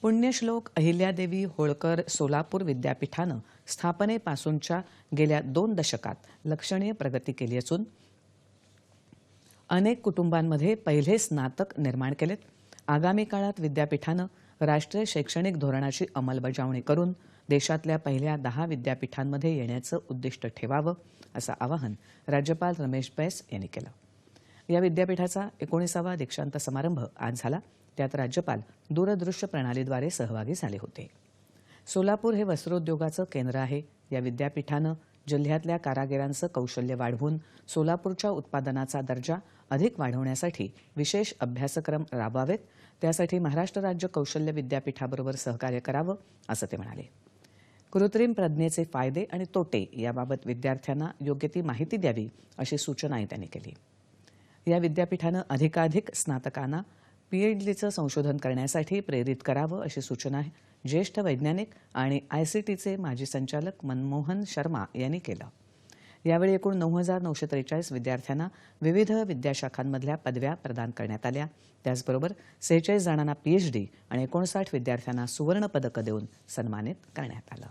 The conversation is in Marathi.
पुण्यश्लोक अहिल्यादेवी होळकर सोलापूर विद्यापीठानं स्थापनेपासूनच्या गेल्या दोन दशकात लक्षणीय प्रगती केली असून अनेक कुटुंबांमध्ये पहिले स्नातक निर्माण केलेत. आगामी काळात विद्यापीठानं राष्ट्रीय शैक्षणिक धोरणाची अंमलबजावणी करून देशातल्या पहिल्या दहा विद्यापीठांमध्ये येण्याचं उद्दिष्ट ठेवावं असं आवाहन राज्यपाल रमेश बैस यांनी केलं. या विद्यापीठाचा एकोणीसावा दीक्षांत समारंभ आज झाला. त्यात राज्यपाल दूरदृश्य प्रणालीद्वारे सहभागी झाले होते. सोलापूर हे वस्त्रोद्योगाचं केंद्र आहे. या विद्यापीठानं जिल्ह्यातल्या कारागिरांचं कौशल्य वाढवून सोलापूरच्या उत्पादनाचा दर्जा अधिक वाढवण्यासाठी विशेष अभ्यासक्रम राबवावेत. त्यासाठी महाराष्ट्र राज्य कौशल्य विद्यापीठाबरोबर सहकार्य करावं असं ते म्हणाले. कृत्रिम प्रज्ञेचे फायदे आणि तोटे याबाबत विद्यार्थ्यांना योग्य ती माहिती द्यावी अशी सूचनाही त्यांनी केली. या विद्यापीठानं अधिकाधिक स्नातकांना पीएचडीचं संशोधन करण्यासाठी प्रेरित करावं अशी सूचना ज्येष्ठ वैज्ञानिक आणि आयसीटीचे माजी संचालक मनमोहन शर्मा यांनी केलं. यावेळी एकूण नऊ हजार नऊशे त्रेचाळीस विद्यार्थ्यांना विविध विद्याशाखांमधल्या पदव्या प्रदान करण्यात आल्या. त्याचबरोबर सेहेचाळीस जणांना पीएचडी आणि एकोणसाठ विद्यार्थ्यांना सुवर्णपदकं देऊन सन्मानित करण्यात आलं.